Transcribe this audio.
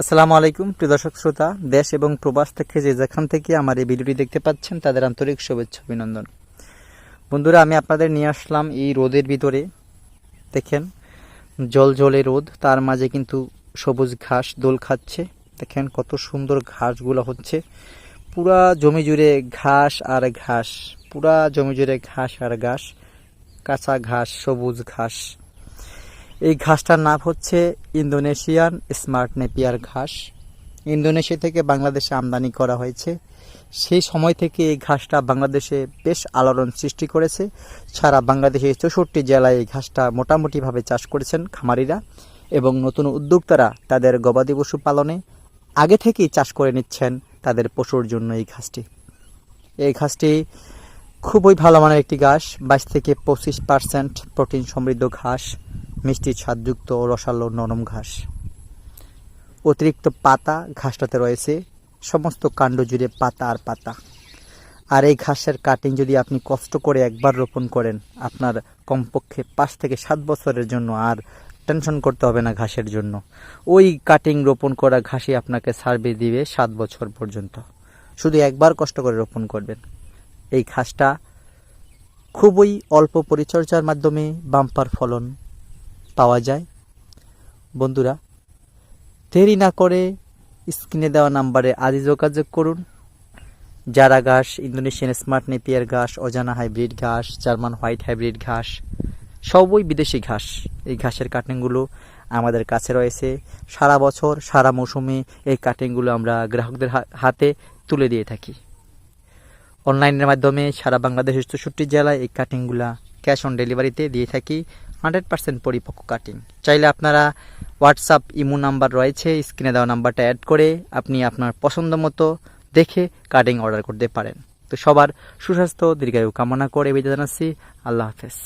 আসসালামু আলাইকুম, প্রিয় দর্শক শ্রোতা। দেশ এবং প্রবাস থেকে যে যেখান থেকে আমার এই ভিডিওটি দেখতে পাচ্ছেন, তাদের আন্তরিক শুভেচ্ছা, অভিনন্দন। বন্ধুরা, আমি আপনাদের নিয়ে আসলাম এই রোদের ভিতরে। দেখেন, জল জলে রোদ, তার মাঝে কিন্তু সবুজ ঘাস দোল খাচ্ছে। দেখেন, কত সুন্দর ঘাসগুলো হচ্ছে। পুরা জমি জুড়ে ঘাস আর ঘাস, পুরা জমি জুড়ে ঘাস আর ঘাস, কাঁচা ঘাস, সবুজ ঘাস। এই ঘাসটার নাম হচ্ছে ইন্দোনেশিয়ান স্মার্ট নেপিয়ার ঘাস। ইন্দোনেশিয়া থেকে বাংলাদেশে আমদানি করা হয়েছে। সেই সময় থেকে এই ঘাসটা বাংলাদেশে বেশ আলোড়ন সৃষ্টি করেছে। সারা বাংলাদেশের চৌষট্টি জেলায় এই ঘাসটা মোটামুটিভাবে চাষ করেছেন খামারিরা এবং নতুন উদ্যোক্তারা তাদের গবাদি পশু পালনে আগে থেকেই চাষ করে নিচ্ছেন তাদের পশুর জন্য এই ঘাসটি। এই ঘাসটি খুবই ভালো মানের একটি ঘাস, বাইশ থেকে পঁচিশ পার্সেন্ট প্রোটিন সমৃদ্ধ ঘাস। মিষ্টি স্বাদযুক্ত ও রসালো নরম ঘাস। অতিরিক্ত পাতা ঘাসটাতে রয়েছে। সমস্ত কাণ্ড জুড়ে পাতা আর পাতা। আর এই ঘাসের কাটিং যদি আপনি কষ্ট করে একবার রোপণ করেন, আপনার কমপক্ষে পাঁচ থেকে সাত বছরের জন্য আর টেনশন করতে হবে না ঘাসের জন্য। ওই কাটিং রোপণ করা ঘাসই আপনাকে সার্ভে দিবে সাত বছর পর্যন্ত। শুধু একবার কষ্ট করে রোপণ করবেন। এই ঘাসটা খুবই অল্প পরিচর্যার মাধ্যমে বাম্পার ফলন পাওয়া যায়। বন্ধুরা, দেরি না করে স্ক্রিনে দেওয়া নাম্বারে আজই যোগাযোগ করুন। জারা ঘাস, ইন্দোনেশিয়ান স্মার্ট নেপিয়ার ঘাস, অজানা হাইব্রিড ঘাস, জার্মান হোয়াইট হাইব্রিড ঘাস, সবই বিদেশি ঘাস। এই ঘাসের কাটিংগুলো আমাদের কাছে রয়েছে। সারা বছর, সারা মৌসুমে এই কাটিংগুলো আমরা গ্রাহকদের হাতে তুলে দিয়ে থাকি। অনলাইনের মাধ্যমে সারা বাংলাদেশের চৌষট্টি জেলায় এই কাটিংগুলা ক্যাশ অন ডেলিভারিতে দিয়ে থাকি। হান্ড্রেড পার্সেন্ট পরিপক্ক কাটিং। চাইলে আপনারা হোয়াটসঅ্যাপ, ইমো নাম্বার রয়েছে, স্ক্রিনে দেওয়া নাম্বারটা অ্যাড করে আপনি আপনার পছন্দ মতো দেখে কাটিং অর্ডার করতে পারেন। তো সবার সুস্বাস্থ্য, দীর্ঘায়ু কামনা করে বিদায় জানাচ্ছি। আল্লাহ হাফেজ।